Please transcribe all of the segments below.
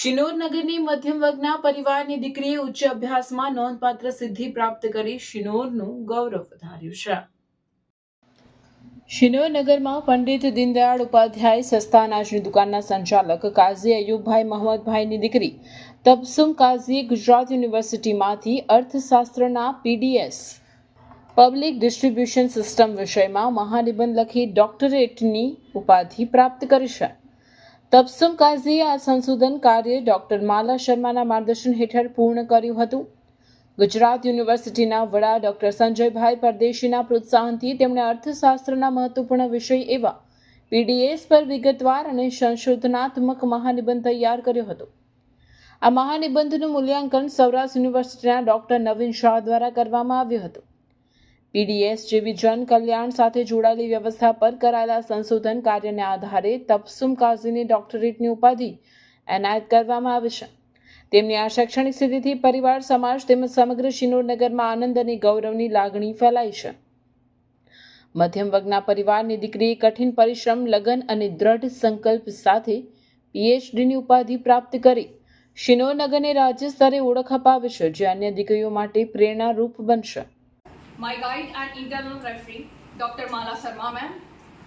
શિનોર નગરની મધ્યમ વર્ગના પરિવારની દીકરીએ ઉચ્ચ અભ્યાસમાં નોંધપાત્ર સિદ્ધિ પ્રાપ્ત કરી શિનોરનું ગૌરવ વધાર્યું છે. શિનોર નગરમાં પંડિત દીનદયાળ ઉપાધ્યાય સસ્તા અનાજની દુકાનના સંચાલક કાઝી અયુબભાઈ મહમદભાઈની દીકરી તબસુમ કાઝી ગુજરાત યુનિવર્સિટીમાંથી અર્થશાસ્ત્રના પીડીએસ, પબ્લિક ડિસ્ટ્રીબ્યુશન સિસ્ટમ વિષયમાં મહાનિબંધ લખી ડોક્ટરેટની ઉપાધિ પ્રાપ્ત કરી છે. તબસુમ કાઝીએ આ સંશોધન કાર્ય ડોક્ટર માલા શર્માના માર્ગદર્શન હેઠળ પૂર્ણ કર્યું હતું. ગુજરાત યુનિવર્સિટીના વડા ડોક્ટર સંજયભાઈ પરદેશીના પ્રોત્સાહનથી તેમણે અર્થશાસ્ત્રના મહત્વપૂર્ણ વિષય એવા પીડીએસ પર વિગતવાર અને સંશોધનાત્મક મહાનિબંધ તૈયાર કર્યો હતો. આ મહાનિબંધનું મૂલ્યાંકન સૌરાષ્ટ્ર યુનિવર્સિટીના ડોક્ટર નવીન શાહ દ્વારા કરવામાં આવ્યું હતું. પીડીએસ જેવી જન કલ્યાણ સાથે જોડાયેલી વ્યવસ્થા પર કરાયેલા સંશોધન કાર્યને આધારે તબસુમ કાઝીની ડોક્ટરેટની ઉપાધિ એનાયત કરવામાં આવી છે. તેમની આ શૈક્ષણિક સ્થિતિથી પરિવાર, સમાજ તેમજ સમગ્ર શિનોરનગરમાં આનંદ અને ગૌરવની લાગણી ફેલાઈ છે. મધ્યમ વર્ગના પરિવારની દીકરીએ કઠિન પરિશ્રમ, લગન અને દ્રઢ સંકલ્પ સાથે પીએચડીની ઉપાધિ પ્રાપ્ત કરી. શિનોરનગરને રાજ્ય સ્તરે ઓળખ અપાવી છે, જે અન્ય દીકરીઓ માટે પ્રેરણારૂપ બનશે. My guide and internal referee, Dr. Mala Sarma ma'am,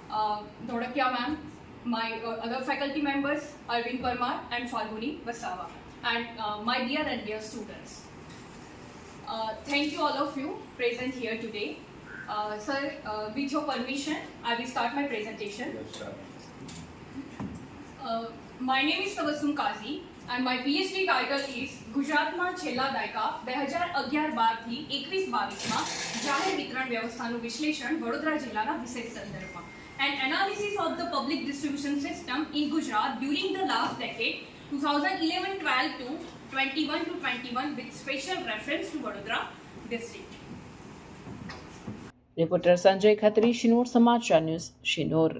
uh, Dhodakia ma'am, my uh, other faculty members, Arvind Parmar and Falguni Vasava, and uh, my dear and dear students. Uh, thank you all of you present here today. Uh, sir, uh, with your permission, I will start my presentation. Yes, Uh, my name is Tabassum Kazi and my PhD title is ગુજરાતમાં છેલ્લા દાયકા બે હજાર અગિયાર બારથી એકવીસ બાવીસમાં જાહેર વિતરણ વ્યવસ્થાનું વિશ્લેષણ વડોદરા જિલ્લાના વિશેષ સંદર્ભમાં and analysis of the public distribution system in Gujarat during the last decade 2011-12 to 21 to 21 with special reference to Vadodara district. Reporter Sanjay Khatri Shinor સમાચાર ન્યૂઝ શિનોર